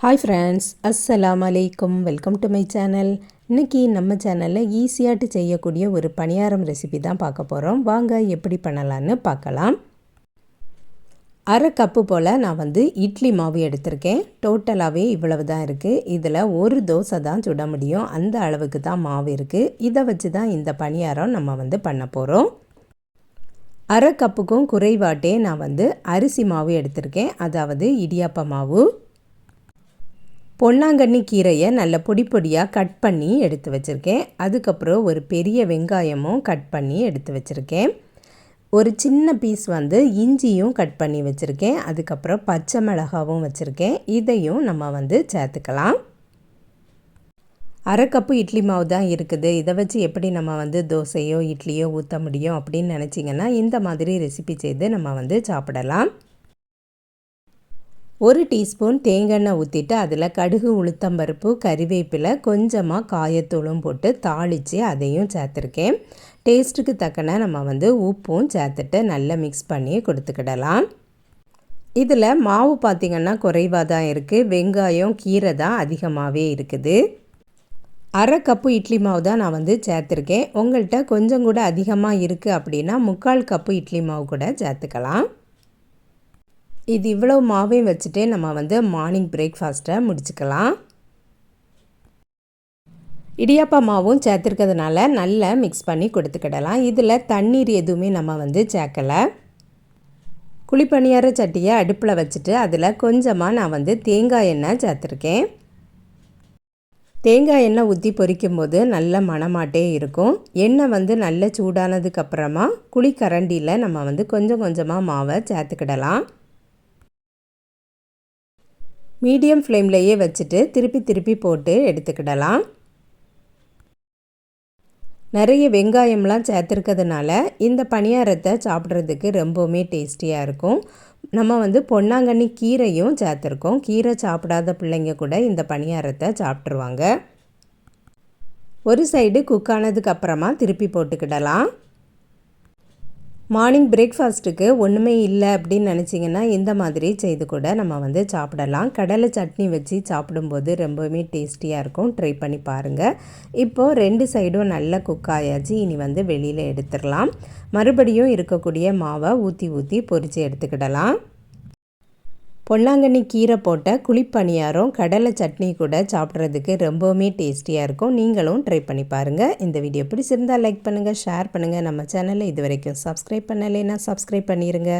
Hi friends அஸ்ஸலாம் அலைக்கும் welcome to my channel இன்றைக்கி நம்ம சேனலில் ஈஸியாட்டு செய்யக்கூடிய ஒரு பணியாரம் ரெசிபி தான் பார்க்க போகிறோம் வாங்க எப்படி பண்ணலான்னு பார்க்கலாம். அரை கப்பு போல் நான் வந்து இட்லி மாவு எடுத்திருக்கேன். டோட்டலாகவே இவ்வளவு தான் இருக்குது இதில் ஒரு தோசை தான் சுட முடியும். அந்த அளவுக்கு தான் மாவு இருக்குது இதை வச்சு தான் இந்த பணியாரம் நம்ம வந்து பண்ண போகிறோம் அரை கப்புக்கும் குறைவாட்டே நான் வந்து அரிசி மாவு எடுத்திருக்கேன். அதாவது இடியாப்ப மாவு. பொன்னாங்கண்ணி கீரையை நல்ல பொடி பொடியாக கட் பண்ணி எடுத்து வச்சுருக்கேன். அதுக்கப்புறம் ஒரு பெரிய வெங்காயமும் கட் பண்ணி எடுத்து வச்சுருக்கேன். ஒரு சின்ன பீஸ் வந்து இஞ்சியும் கட் பண்ணி வச்சுருக்கேன். அதுக்கப்புறம் பச்சை மிளகாவும் வச்சுருக்கேன். இதையும் நம்ம வந்து சேர்த்துக்கலாம். அரை கப்பு இட்லி மாவு தான் இருக்குது. இதை வச்சு எப்படி நம்ம வந்து தோசையோ இட்லியோ ஊற்ற முடியும் அப்படின்னு நினச்சிங்கன்னா இந்த மாதிரி ரெசிபி செய்து நம்ம வந்து சாப்பிடலாம். ஒரு டீஸ்பூன் தேங்காய் ஊற்றிட்டு அதில் கடுகு உளுத்தம்பருப்பு கறிவேப்பிலை கொஞ்சமாக காயத்தூளும் போட்டு தாளித்து அதையும் சேர்த்துருக்கேன். டேஸ்ட்டுக்கு தக்கன நம்ம வந்து உப்பும் சேர்த்துட்டு நல்லா மிக்ஸ் பண்ணி கொடுத்துக்கிடலாம். இதில் மாவு பார்த்திங்கன்னா குறைவாக தான் இருக்குது வெங்காயம் கீரை தான் அதிகமாகவே இருக்குது. அரை கப்பு இட்லி மாவு தான் நான் வந்து சேர்த்துருக்கேன். உங்கள்கிட்ட கொஞ்சம் கூட அதிகமாக இருக்குது அப்படின்னா முக்கால் கப்பு இட்லி மாவு கூட சேர்த்துக்கலாம். இது இவ்வளோ மாவையும் வச்சுட்டே நம்ம வந்து மார்னிங் பிரேக்ஃபாஸ்ட்டை முடிச்சுக்கலாம். இடியாப்பா மாவும் சேர்த்துருக்கிறதுனால நல்லா மிக்ஸ் பண்ணி கொடுத்துக்கிடலாம். இதில் தண்ணீர் எதுவுமே நம்ம வந்து சேர்க்கலை. குழிப்பணியார சட்டியை அடுப்பில் வச்சுட்டு அதில் கொஞ்சமாக நான் வந்து தேங்காய் எண்ணெய் சேர்த்துருக்கேன். தேங்காய் எண்ணெய் ஊற்றி பொரிக்கும் போது நல்ல மணமாட்டே இருக்கும். எண்ணெய் வந்து நல்ல சூடானதுக்கப்புறமா குழிக்கரண்டியில் நம்ம வந்து கொஞ்சம் கொஞ்சமாக மாவை சேர்த்துக்கிடலாம். மீடியம் ஃப்ளேம்லேயே வச்சுட்டு திருப்பி திருப்பி போட்டு எடுத்துக்கிடலாம். நிறைய வெங்காயம்லாம் சேர்த்துருக்கிறதுனால இந்த பணியாரத்தை சாப்பிட்றதுக்கு ரொம்பவுமே டேஸ்டியாக இருக்கும். நம்ம வந்து பொன்னாங்கண்ணி கீரையும் சேர்த்துருக்கோம். கீரை சாப்பிடாத பிள்ளைங்க கூட இந்த பணியாரத்தை சாப்பிட்ருவாங்க ஒரு சைடு குக் ஆனதுக்கப்புறமா திருப்பி போட்டுக்கிடலாம். மார்னிங் பிரேக்ஃபாஸ்ட்டுக்கு ஒன்றுமே இல்லை அப்படின்னு நினச்சிங்கன்னா இந்த மாதிரி செய்து கூட நம்ம வந்து சாப்பிடலாம். கடலை சட்னி வச்சு சாப்பிடும்போது ரொம்பவுமே டேஸ்டியாக இருக்கும். ட்ரை பண்ணி பாருங்கள் இப்போது ரெண்டு சைடும் நல்லா குக் ஆயாச்சு. இனி வந்து வெளியில் எடுத்துடலாம். மறுபடியும் இருக்கக்கூடிய மாவை ஊற்றி ஊற்றி பொரித்து எடுத்துக்கிடலாம். பொன்னாங்கண்ணி கீரை போட்ட குழிப்பணியாரம் கடலை சட்னி கூட சாப்பிட்றதுக்கு ரொம்பவுமே டேஸ்டியாக இருக்கும். நீங்களும் ட்ரை பண்ணி பாருங்கள் இந்த வீடியோ பிடிச்சிருந்தால் லைக் பண்ணுங்கள் ஷேர் பண்ணுங்கள் நம்ம சேனலை இது வரைக்கும் சப்ஸ்கிரைப் பண்ணலைன்னா சப்ஸ்கிரைப் பண்ணிடுங்க